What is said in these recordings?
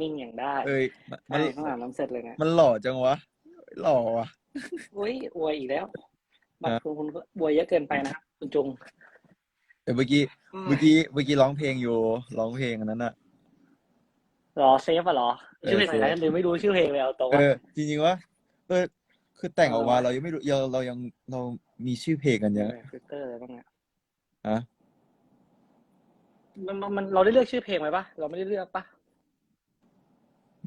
นิ่งอย่างได้เอ้ยมันใช่ข้างหลังน้ำเสร็จเลยไงมันหล่อจังวะ หล่อว่ะอุ้ยอวยอีกแล้วบัตรคุณคุณก็อวยเยอะเกินไปนะคุณจุงเออเมื่อกี้เมื่อกี้เมื่อกี้ร้องเพลงอยู่ร้องเพลงอันนั้นอะรอเซฟอะเหรอเออชื่อเพลงอะไรนะหรือไม่รู้ชื่อเพลงเลยเอาตรงเอว่าอจริงๆว่าเออคือแต่งออกมาเออเรายังไม่รู้เราเรายังเรามีชื่อเพลงกันยังฟิลเตอร์อะไรบ้างเนี่ยฮะมันมันมันเราได้เลือกชื่อเพลงไหมปะเราไม่ได้เลือกปะ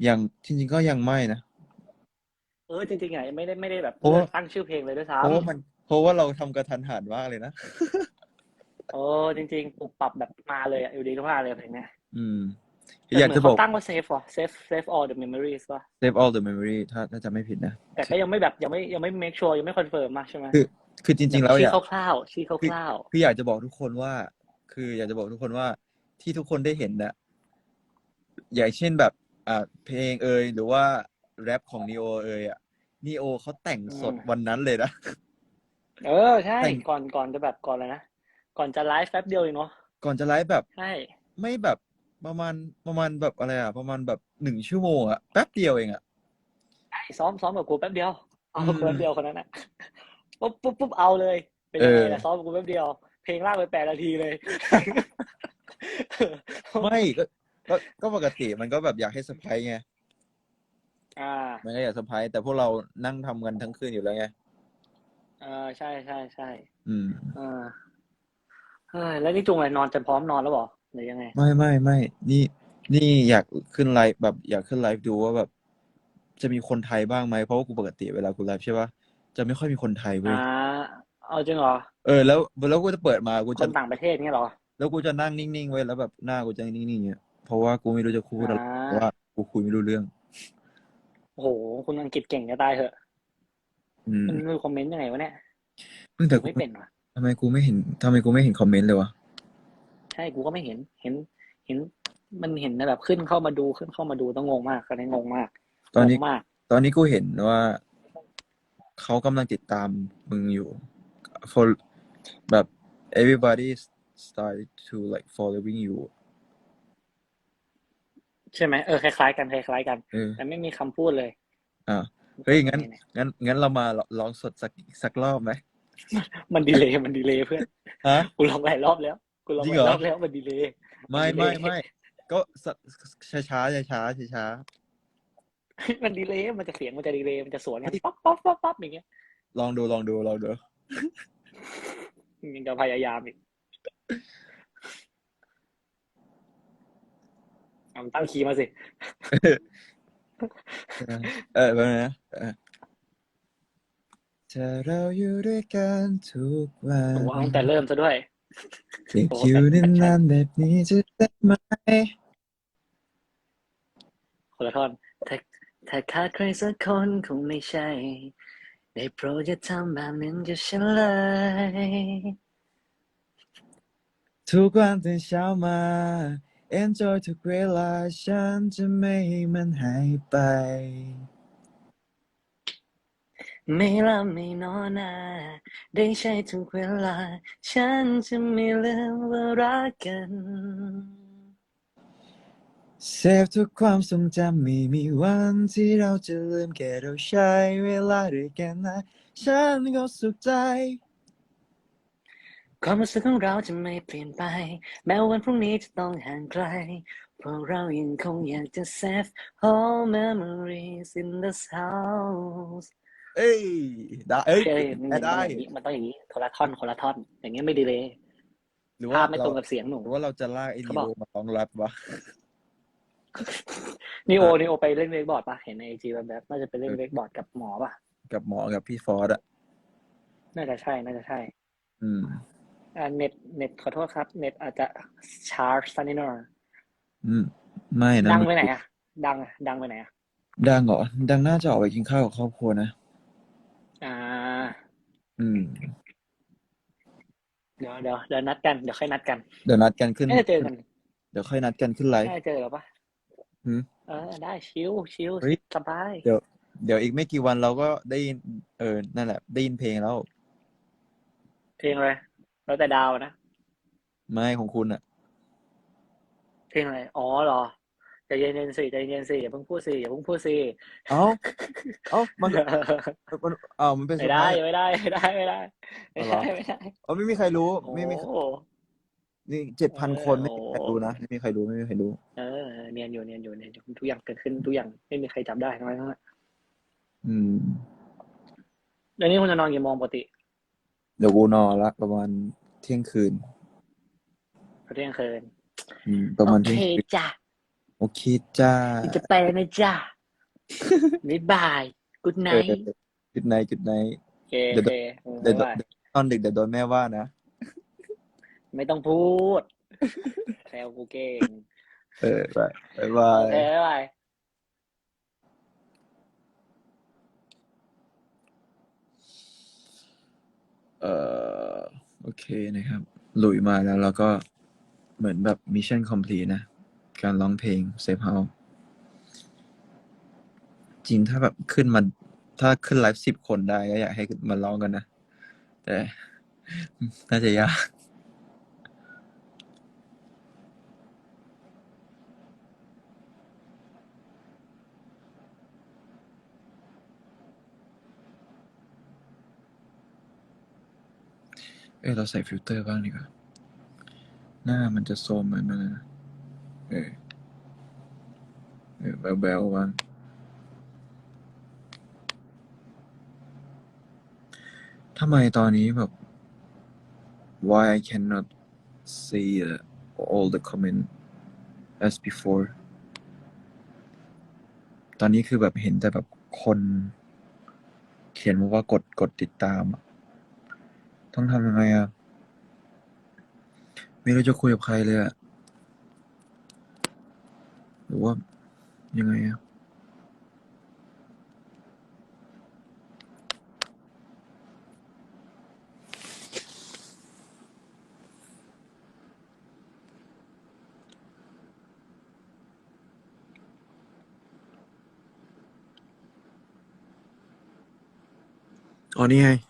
ยังจริงๆก็ยังไม่นะ เออจริงๆอะไม่ได้ไม่ได้แบบเพราะว่าเลือกตั้งชื่อเพลงเลยด้วยซ้เพราะว่ามันเพราะว่าเราทำกระทันหันมากเลยนะำเออจริงๆปรับปรับแบบมาเลยอะอยู่ดีก็มาเลยเพลงเนี้ยอืมแต่อยากเหมืจะนบอกเขาตั้งว่า save ว่ะ save save all the memories ป่ะ save all the memory ถ้าถ้าจะไม่ผิดนะ แต่ก็ยังไม่แบบยังไม่ยังไม่ make sure ยังไม่ confirm มากใช่ไหมคือคือจริง ๆ แล้วชื่อยากอคร่าวๆชื่อคร่าวคืออยากจะบอกทุกคนว่า คืออยากจะบอกทุกคนว่าที่ทุกคนได้เห็นน่ะอย่างเช่นแบบ อ่าเพลงเอยหรือว่าแรปของนีโอเอยอะนีโอเขาแต่งสดวันนั้นเลยนะๆเออใช่ แต่ง ก่อนก่อนจะแบบก่อนเลยนะ ก่อนจะไลฟ์แป๊บเดียวเองเนาะก่อนจะไลฟ์แบบใช่ ไม่แบบประมาณประมาณแบบอะไรอะ ประมาณแบบหนึ่งชั่วโมงอะแป๊บเดียวเองอะซ้อมซ้อมกับกูแป๊บเดียวเอาอืมแป๊บเดียวคนนั้นนะปุ๊บปุ๊บปุ๊บเอาเลย เป็นยังไงเออล่ะซ้อมกับกูแป๊บเดียว เพลงลากไปแปดนาทีเลย ไม่ก็ ก็ก็ปกติมันก็แบบอยากให้เซอร์ไพรส์ไงอ่ามันก็อยากเซอร์ไพรส์แต่พวกเรานั่งทำกันทั้งคืนอยู่แล้วไงเออใช่ใช่ใช่อืม เออเฮ้ยแล้วนี่จุงอะไรนอนจะพร้อมนอนแล้วบอกหรือยังไง ไม่ไม่ไม่นี่นี่อยากขึ้นไลฟ์แบบอยากขึ้นไลฟ์ดูว่าแบบ จะมีคนไทยบ้างไหมเพราะว่ากูปกติเวลากูไลฟ์ใช่ปะจะไม่ค่อยมีคนไทยเว้ยอ่า เอาจริงเหรอ เออแล้วแล้วกูจะเปิดมากูคจะนต่างประเทศเงี้ยเหรอ แล้วกูจะนั่งนิ่งๆไว้แล้วแบบหน้ากูจะนิ่งๆอย่างเงี้ย เพราะว่ากูไม่รู้จะพูดอะไรอ่าเพราะว่ากูคุยไม่รู้เรื่อง โอ้โห คุณอังกฤษเก่งจะตายเหอะอืมมันมีคอมเมนต์ยังไงวะเนี่ยเพิ่งแต่ไม่เป็นวะทำไมกูไม่เห็นทำไมกูไม่เห็นคอมเมนต์เลยวะ ใช่ กูก็ไม่เห็น เห็น เห็น มันเห็นแบบขึ้นเข้ามาดูขึ้นเข้ามาดูต้องงงมากตอนนี้งงมาก ตอนนี้งงมากตอนนี้กูเห็นว่าเขากำลังติดตามมึงอยู่ for แบบ everybody started to like following you ใช่ไหมเออคล้ายๆกันคล้ายๆกันเออแต่ไม่มีคำพูดเลยอ่าเฮ้ยงั้นงั้นงั้นเรามาลองสดสักสักรอบไหมมันดีเลยมันดีเลยเพื่อนฮะกูลองหลายรอบแล้วกูลองจริหงเหรลาอยรอบแล้วมันดีเลยไม่ดีเลไม่ยไม่ก็ช้าช้าช้าช้าช้าช้ามันดีเลยมันจะเสียงมันจะดีเลยมันจะสวนกันป๊อปป๊อปป๊อปป๊อปอย่างเงี้ย ลองดูลองดูลองดูยังจะพยายามอีกเอา ตั้งคีย์มาสิ เออแบบนี้นะเออถ้าเราอยู่ด้วยกันทุกวัโอ้นโหเอาตั้งแต่เริ่มซะด้วยเด็กอยู่นานๆแบบนี้จะได้ไหม คนละท่อนถ้าถ้าขาดใครสักคนคงไม่ใช่ ได้โปรดอย่าทำแบบนั้นกับฉันเลย ทุกวันตื่นเช้ามา enjoy ทุกเวลา ฉันจะไม่ให้มันหายไป ไม่หลับไม่นอนนะได้ใช้ทุกเวลา ฉันจะไม่ลืมว่ารักกัน เซฟทุกความทรงจำไม่มีวันที่เราจะลืมแค่เราใช้เวลาด้วยกันนะ ฉันก็สุขใจ ความรู้สึกของเราจะไม่เปลี่ยนไป แม้วันพรุ่งนี้จะต้องห่างไกลเพราะเรายังคงอยากจะ save all memories in this house เอ้ยได้เอ้ยเอ้ยมันได้อย่างนี้มันต้องอย่างนี้คนละท่อนคนละท่อน อย่างเงี้ยไม่ดีเลยหรือภาว่าพไม่เราตรงกับเสียงหนูหรือว่าเราจะลากไอ้เขานีบอกโอมาร้องแรปวะนิโอนิโอไปเล่นเวกบอร์ดปะเห็นในไอจีแบบแบบน่าจะไปเล่นเวกบอร์ดกับหมอปะกับหมอกับพี่ฟอร์ดอะน่าจะใช่ น่าจะใช่ อืมอ่า เน็ตเน็ตขอโทษครับ เน็ตอาจจะชาร์จซันนิดหน่อยอืม ไม่นะดังไปไหนอะดังอะดังไปไหนอะดังเหรอ ดังน่าจะออกไปกินข้าวกับครอบครัวนะ อ่า อืม เดี๋ยวเดี๋ยวเดี๋ยวนัดกัน เดี๋ยวค่อยนัดกัน เดี๋ยวนัดกันขึ้น น่าจะเจอกัน เดี๋ยวค่อยนัดกันขึ้นไลฟ์น่าจะเจอหรอปะหืมเออ ได้ชิวชิวเฮ้ยสบาย เดี๋ยวเดี๋ยวอีกไม่กี่วันเราก็ได้ยิน เออ นั่นแหละ ได้ยินเพลงแล้ว เพลงอะไร แล้วแต่ดาวนะ ไม่ของคุณอะเพลงอะไร อ๋อเหรอใจเย็นๆสิใจเย็นๆสิอย่าเพิ่งพูดสิอย่าเพิ่งพูดสิเอ้าเอ้ามันมันเอ้ามันเป็นไม่ได้เซอร์พรส์ไม่ได้ไม่ได้ไม่ได้ไม่เอาได้เหรอไม่ได้เอ๋อไม่มีใครรู้โอ้ไม่มีโหนี่เจ็ดพันคนไม่โอ้มีใครรู้นะไม่มีใครรู้ไม่มีใครรู้ เออเนียนอยู่เนียนอยู่เนียนอยู่ทุกอย่างเกิดขึ้นทุกอย่างไม่มีใครจับได้ทั้งนั้นทั้งนั้นอืมแล้วนี่คุณจะนอนกี่โมงปกติ เดี๋ยวกูนอนละประมาณเที่ยงคืนเที่ยงคืนอืมประมาณโอเที่ยงเคคืนจ้ะโอเคจ้าจะไปแล้วนะจ้ะบ๊ายบายกูดไนเออท์จุดไหนจุดไหนโอเคเดี๋โอยวเคอืมเดี๋ยวบ๊ายบายตอนดึกเดี๋ยวโดนแม่ว่านะ ไม่ต้องพูดแซวกูเก่งเออไปบ๊ายบาโอย เคบ๊ายบาย เอ่อโอเคนะครับ หลุยมาแล้วเราก็เหมือนแบบมิชชั่นคอมพลีนะ การร้องเพลงเซฟเฮาจริงถ้าแบบขึ้นมา ถ้าขึ้นไลฟ์สิบคนได้ก็อยากให้มาร้องกันนะ แต่ น่าจะยาก อ้เราใส่ฟิลเตอร์บ้างดีกว่า หน้ามันจะโซมเหมือนมันะเออเออแบลๆบ้างทำไมตอนนี้แบบ why I cannot see uh, all the comment as before ตอนนี้คือแบบเห็นแต่แบบคน เขียนมาว่ากดกดติดตามอะ ต้องทำยังไงอะ ไม่รู้จะคุยกับใครเลยอะ หรือว่ายังไงอะ อ๋อนี่ไง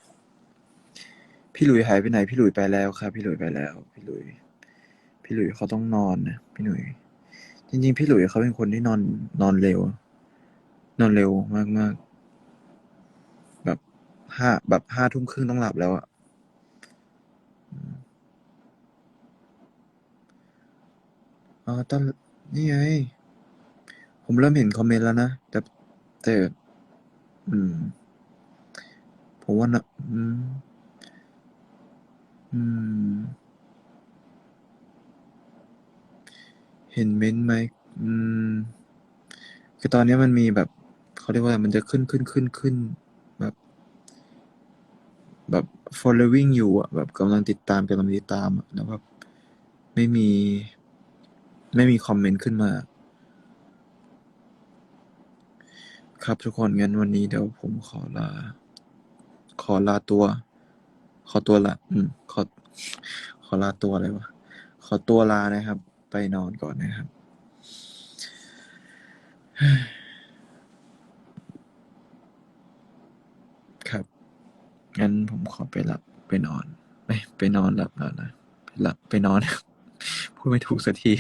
พี่หลุยหายไปไหน พี่หลุยไปแล้วครับ พี่หลุยไปแล้ว พี่หลุย พี่หลุยเขาต้องนอนนะพี่หลุย จริง ๆ พี่หลุยเขาเป็นคนที่นอนนอนเร็ว นอนเร็วมากมากๆแบบห้าแบบห้าทุ่มครึ่งต้องหลับแล้วอะอ๋อตอนนี่ไง ผมเริ่มเห็นคอมเมนต์แล้วนะ แต่แต่ อืม ผมว่านะอืม อืม เห็นเม้นต์ไหม อืม คือตอนนี้มันมีแบบ เขาเรียกว่าอะไรมันจะขึ้นขึ้นขึ้นขึ้น แบบ แบบ following อยู่อะแบบกำลังติดตามกำลังติดตามอะแล้วแบบไม่มี ไม่มีคอมเมนต์ขึ้นมา ครับทุกคนงั้นวันนี้เดี๋ยวผมขอลา ขอลาตัว ขอตัวละ อืม ขอ ขอลาตัวอะไรวะ ขอตัวลานะครับ ไปนอนก่อนนะครับ ครับ งั้นผมขอไปหลับไปนอน ไปไปนอนหลับแล้วนะไปหลับไปนอน พูดไม่ถูกสักที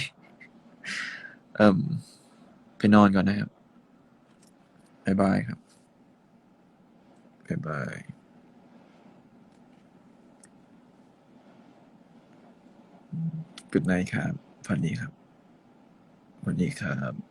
เอ่มไปนอนก่อนนะครับ บ๊ายบายครับ บ๊ายบาย กุดไนครับฝันดีครับ วันนี้ครับ